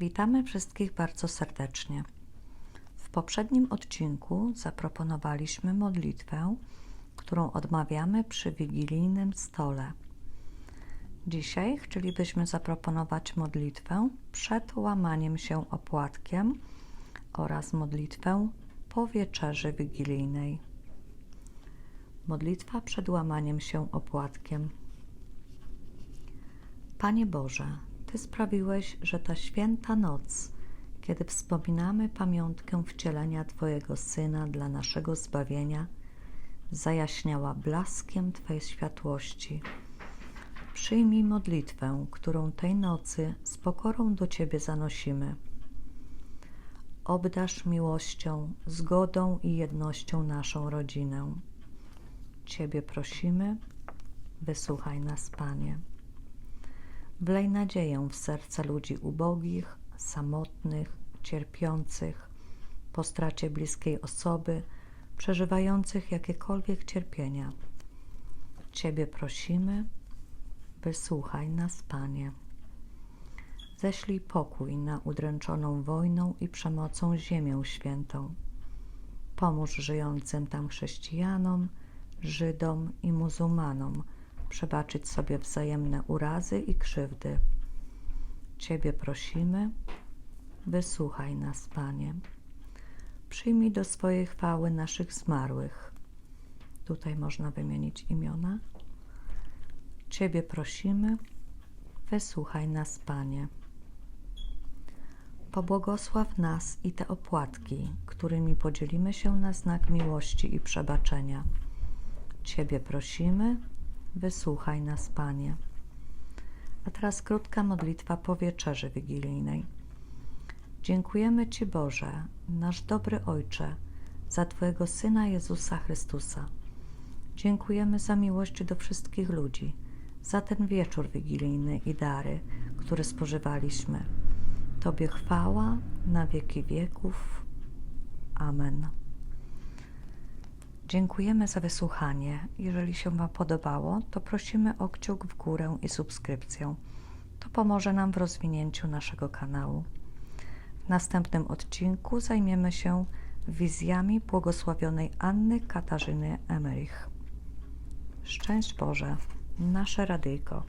Witamy wszystkich bardzo serdecznie. W poprzednim odcinku zaproponowaliśmy modlitwę, którą odmawiamy przy wigilijnym stole. Dzisiaj chcielibyśmy zaproponować modlitwę przed łamaniem się opłatkiem oraz modlitwę po wieczerzy wigilijnej. Modlitwa przed łamaniem się opłatkiem. Panie Boże, Ty sprawiłeś, że ta święta noc, kiedy wspominamy pamiątkę wcielenia Twojego Syna dla naszego zbawienia, zajaśniała blaskiem Twojej światłości. Przyjmij modlitwę, którą tej nocy z pokorą do Ciebie zanosimy. Obdasz miłością, zgodą i jednością naszą rodzinę. Ciebie prosimy, wysłuchaj nas, Panie. Wlej nadzieję w serca ludzi ubogich, samotnych, cierpiących, po stracie bliskiej osoby, przeżywających jakiekolwiek cierpienia. Ciebie prosimy, wysłuchaj nas, Panie. Ześlij pokój na udręczoną wojną i przemocą Ziemię Świętą. Pomóż żyjącym tam chrześcijanom, Żydom i muzułmanom przebaczyć sobie wzajemne urazy i krzywdy. Ciebie prosimy, wysłuchaj nas, Panie. Przyjmij do swojej chwały naszych zmarłych. Tutaj można wymienić imiona. Ciebie prosimy, wysłuchaj nas, Panie. Pobłogosław nas i te opłatki, którymi podzielimy się na znak miłości i przebaczenia. Ciebie prosimy, wysłuchaj nas, Panie. A teraz krótka modlitwa po wieczerzy wigilijnej. Dziękujemy Ci, Boże, nasz dobry Ojcze, za Twojego Syna Jezusa Chrystusa. Dziękujemy za miłość do wszystkich ludzi, za ten wieczór wigilijny i dary, które spożywaliśmy. Tobie chwała na wieki wieków. Amen. Dziękujemy za wysłuchanie. Jeżeli się Wam podobało, to prosimy o kciuk w górę i subskrypcję. To pomoże nam w rozwinięciu naszego kanału. W następnym odcinku zajmiemy się wizjami błogosławionej Anny Katarzyny Emerich. Szczęść Boże, nasze radyjko.